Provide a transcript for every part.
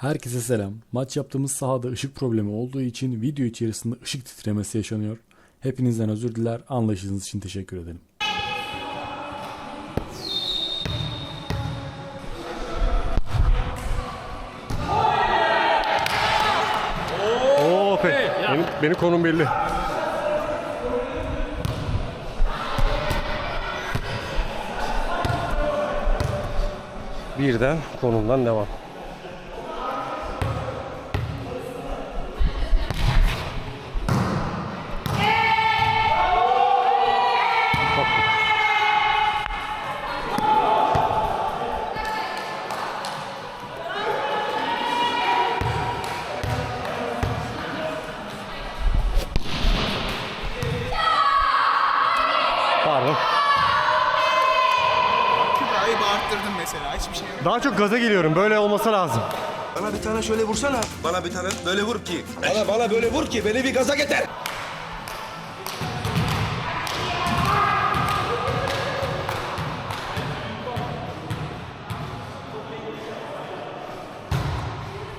Herkese selam. Maç yaptığımız sahada ışık problemi olduğu için video içerisinde ışık titremesi yaşanıyor. Hepinizden özür diler. Anlayışınız için teşekkür ederim. Oo pek. Benim, benim konum belli. Birden konumdan devam. Daha çok gaza geliyorum. Böyle olması lazım. Bana bir tane şöyle vursana. Bana bir tane böyle vur ki. Bana bana böyle vur ki beni bir gaza getir.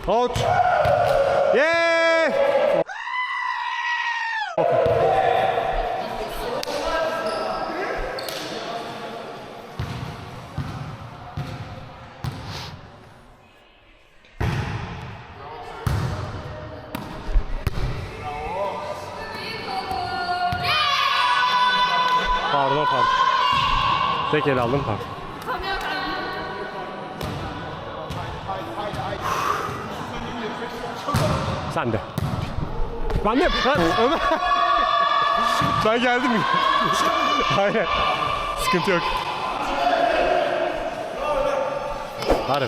Out. Tek el aldım pardon. Sen de. Ben de. Ben, ben geldim. Hayır. Sıkıntı yok. Hadi.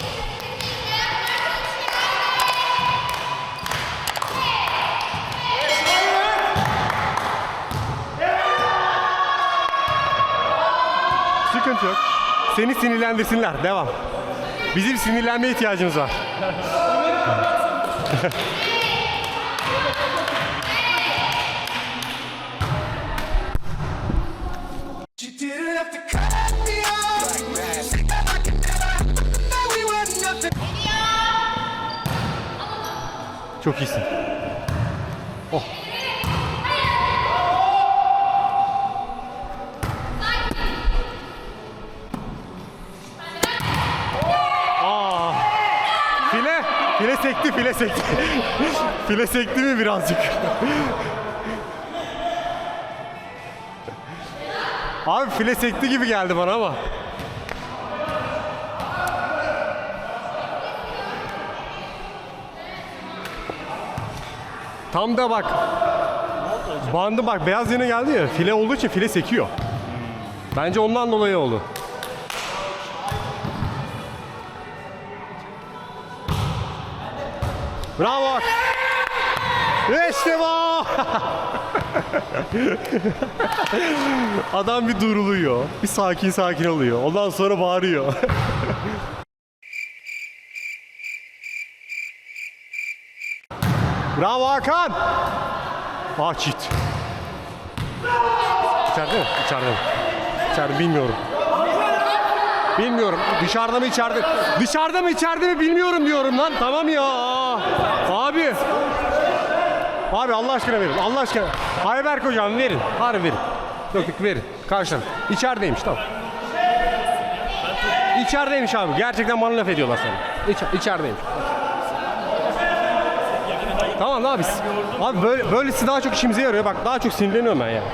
Yok. Seni sinirlendirsinler. Devam. Bizim sinirlenmeye ihtiyacımız var. You didn't have to cut me off. Like I could never. That we were nothing. Çok iyisin. Oh. Aa. File, file sekti, file sekti. File sekti mi birazcık? Abi file sekti gibi geldi bana ama. Tam da bak. Bandı bak beyaz yerine geldi ya. File olduğu için file sekiyor. Bence ondan dolayı oldu. Bravo. Bu. Adam bir duruluyor. Bir sakin sakin oluyor. Ondan sonra bağırıyor. Bravo Hakan. Ah çit. İçeride mi? İçeride mi? İçeride bilmiyorum. Bilmiyorum. Dışarıda mı içeride? Dışarıda mı içeride mi bilmiyorum diyorum lan. Tamam ya. Abi. Abi Allah aşkına verin. Allah aşkına. Ayberk hocam verin. Harbi verin. Yok yok verin. Karşıdan. İçerideymiş tamam. İçerideymiş abi. Gerçekten bana laf ediyorlar sana. İç, içerideymiş. Tamam abi. Abi böyle böylesi daha çok işimize yarıyor. Bak daha çok sinirleniyorum ben yani.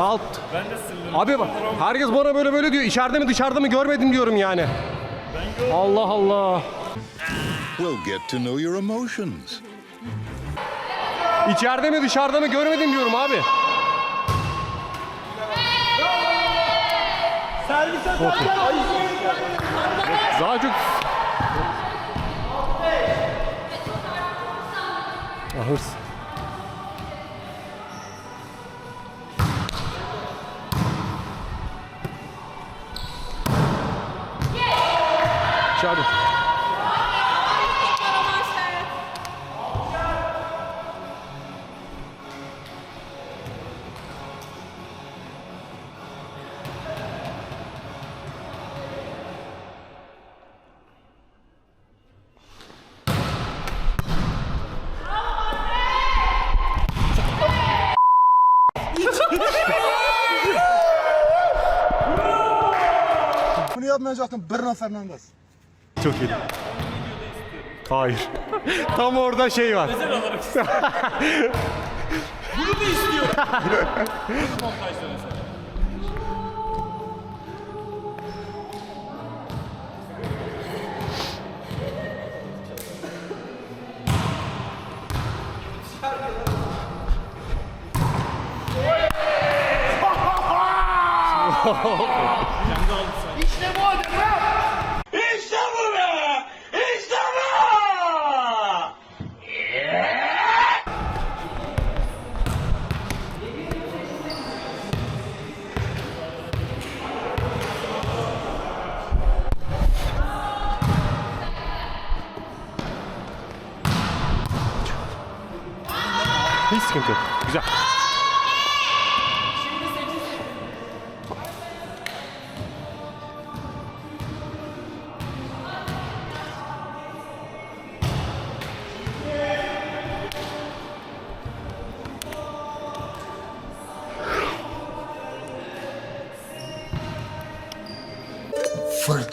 Alt. Ben de. Abi bak herkes bana böyle böyle diyor. İçeride mi dışarıda mı görmedim diyorum yani. Allah Allah. We'll get to know your emotions. İçeride mi dışarıda mı görmedim diyorum abi. Okey. Daha çok... Ah. Oynayacaktın Bruno Fernandes. Çok iyi. Hayır. Tam orada şey var. Hiç sıkıntı yok. Güzel.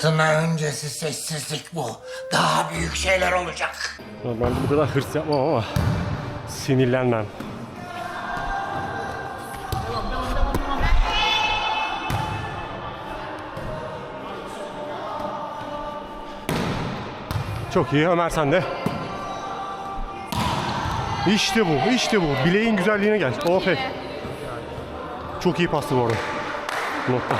Fırtına öncesi sessizlik bu. Daha büyük şeyler olacak. Ben de bu kadar hırs yapmam ama sinirlenmem. Çok iyi Ömer sen de. İşte bu, işte bu. Bileğin güzelliğine gel. OP. Çok iyi pastı bu arada. Nokta.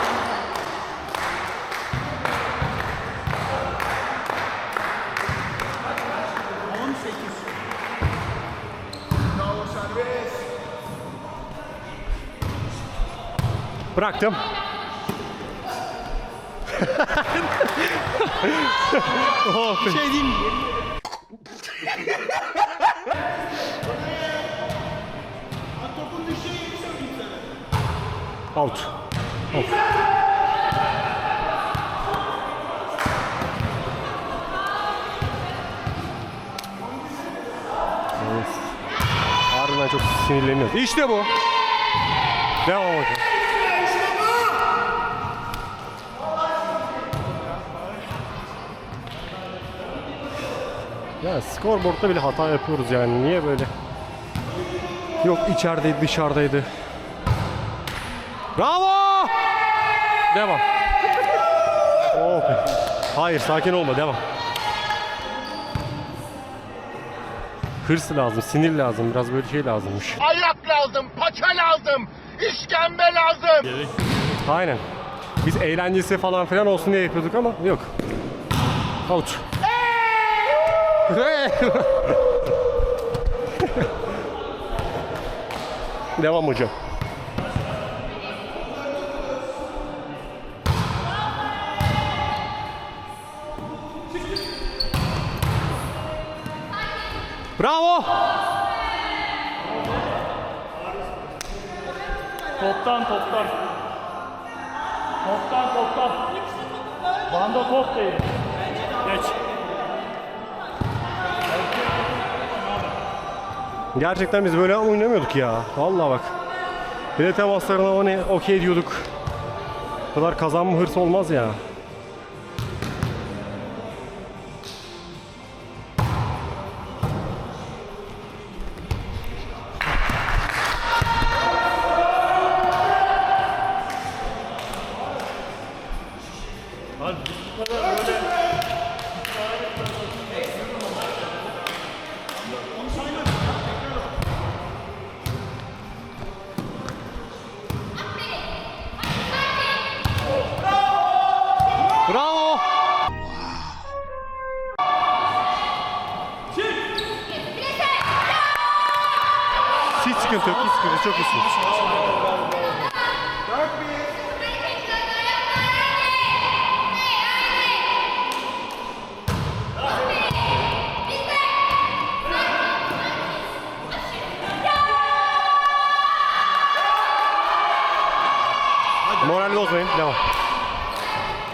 Bıraktım. oh, şey diyeyim Out. Out. Evet. Harbiden çok sinirleniyoruz. İşte bu. Devam hocam. Ya skorboardda bile hata yapıyoruz yani. Niye böyle? Yok içerideydi dışarıdaydı. Bravo! Devam. Oh. Hayır sakin olma devam. Hırs lazım, sinir lazım, biraz böyle şey lazımmış. Ayak lazım, paça lazım, işkembe lazım. Aynen. Biz eğlencesi falan filan olsun diye yapıyorduk ama yok. Out. Devam hocam. Bravo! Toptan toptan. Toptan toptan. Banda top değil. Geç. Gerçekten biz böyle oynamıyorduk ya. Vallahi bak. Bir de temaslarına ne okey diyorduk. Bu kadar kazanma hırsı olmaz ya.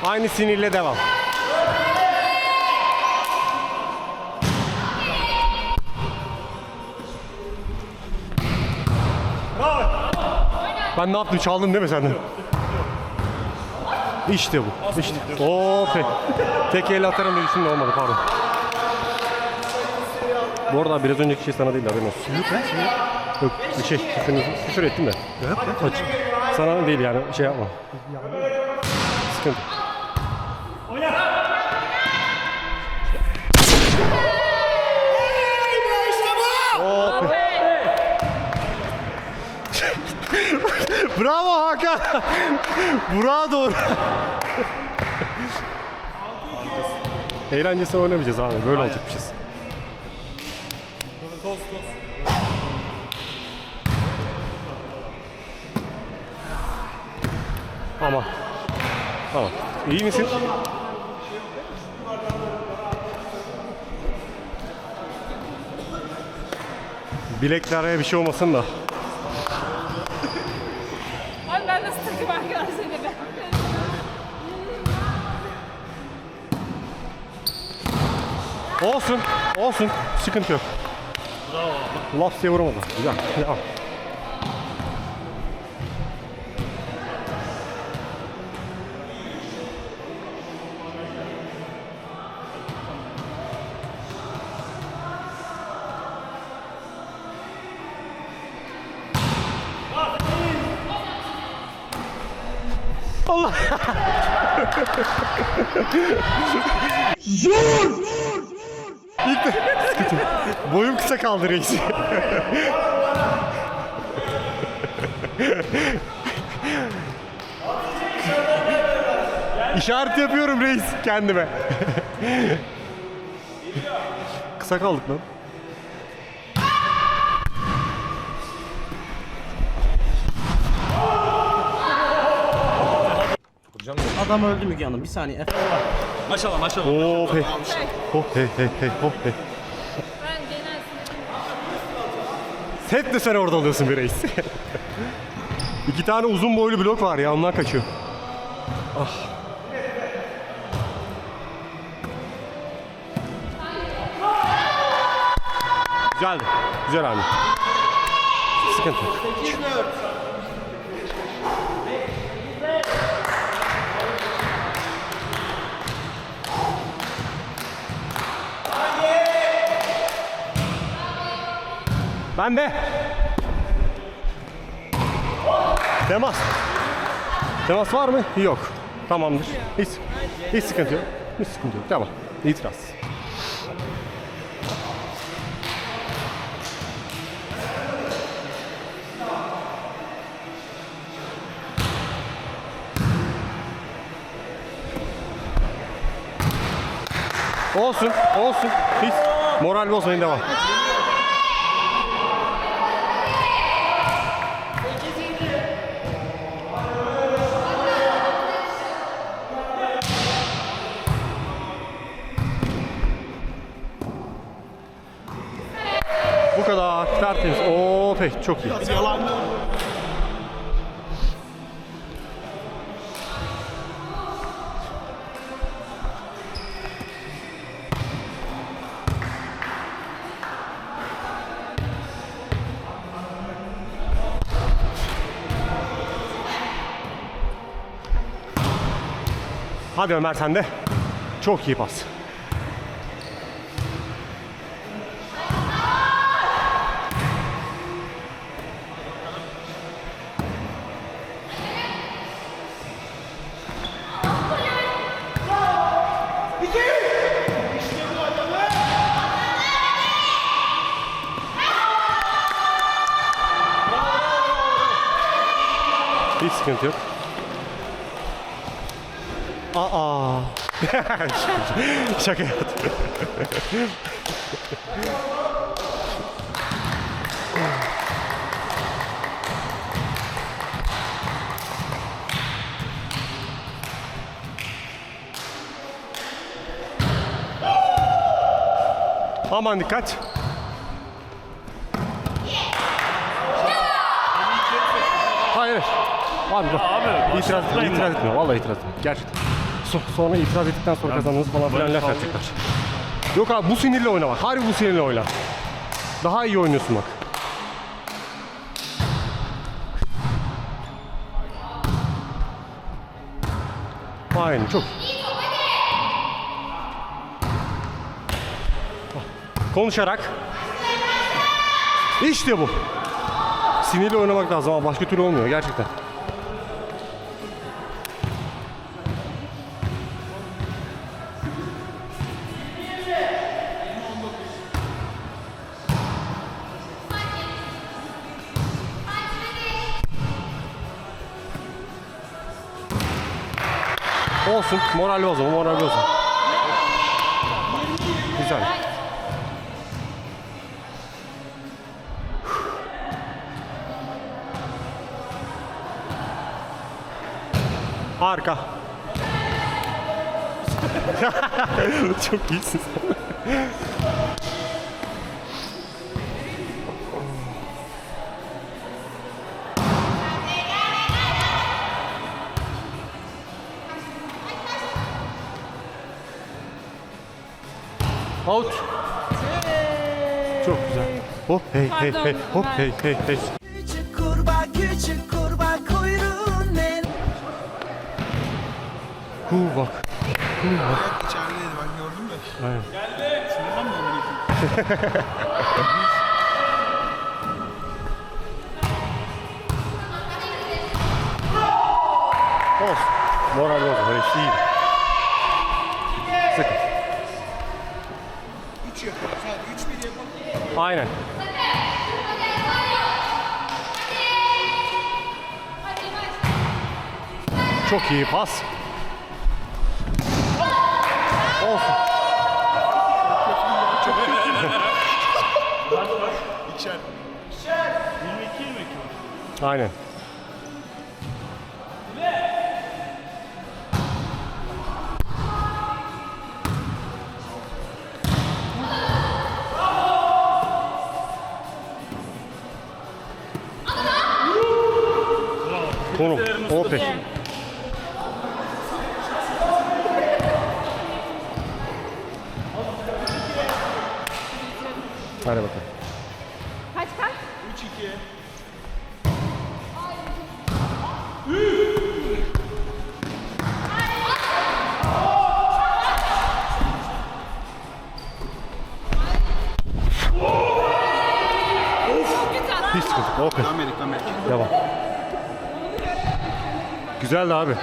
Aynı sinirle devam. Ben ne yaptım? Çaldın değil mi sen de? İşte bu. İşte. Oo. Tek elle atarım diye düşündüm olmadı pardon. Bu arada biraz önceki şey sana değil haberin olsun. Yok Yok bir şey küfür, küfür ettim de. Yok. Sana değil yani şey yapma. Sıkıntı. Bravo Hakan. Burak'a doğru. Eğlencesine oynamayacağız abi. Böyle olacakmışız. Ama. Tamam. İyi misin? Bileklere bir şey olmasın da. Ay ben nasıl takım arkadaşlarıyla ben. Olsun. Olsun. Sıkıntı yok. Bravo. Laf diye vuramadı. Güzel. Devam. Allah. İlk de sıkıntı. Boyum kısa kaldı reis. İşaret yapıyorum reis kendime. kısa kaldık lan. Adam öldü Müge Hanım. Bir saniye. Maşallah maşallah. Oh hey. Oh hey hey hey oh hey. Hep de sen orada oluyorsun bir reis. İki tane uzun boylu blok var ya ondan kaçıyor. Ah. Güzeldi. Güzel abi. Sıkıntı. 8-4. Bende. Temas. Temas var mı? Yok. Tamamdır. Hiç, hiç sıkıntı yok. Hiç sıkıntı yok. Tamam. İtiraz. Olsun, olsun. Hiç moral bozmayın devam. Pek çok iyi. Hadi Ömer sen de. Çok iyi pas. Hiç sıkıntı yok. Aa. Şaka yaptım. Aman dikkat. Hayır. Abi bak. Abi, itiraz, başlatmayın itiraz mı? etmiyor. Vallahi itiraz etmiyor. Gerçekten. So- sonra itiraz ettikten sonra kazandınız falan filan laf edecekler. Yok abi bu sinirle oyna bak. Harbi bu sinirle oyna. Daha iyi oynuyorsun bak. Aynen çok. Konuşarak. İşte bu. Sinirli oynamak lazım ama başka türlü olmuyor gerçekten. Olsun. Moral bozma, moral bozma. Güzel. Harika. Çok iyisin. Out. Çok güzel. Hop hey hey hey hop hey hey hey. Küçük kurbağa küçük kurbağa kuyruğun ne? Hu bak. İçerideydi ben gördüm de. Aynen. Olsun. Moral. Böyle şey iyi. Aynen. Çok iyi pas. Olsun. İçer. 22 22 Aynen. Konum. O pek. Hadi bakalım. Kaç kaç? 3 2 Hiç sıkıntı. yok. Okey. Amerik Amerik. Devam. Güzeldi abi.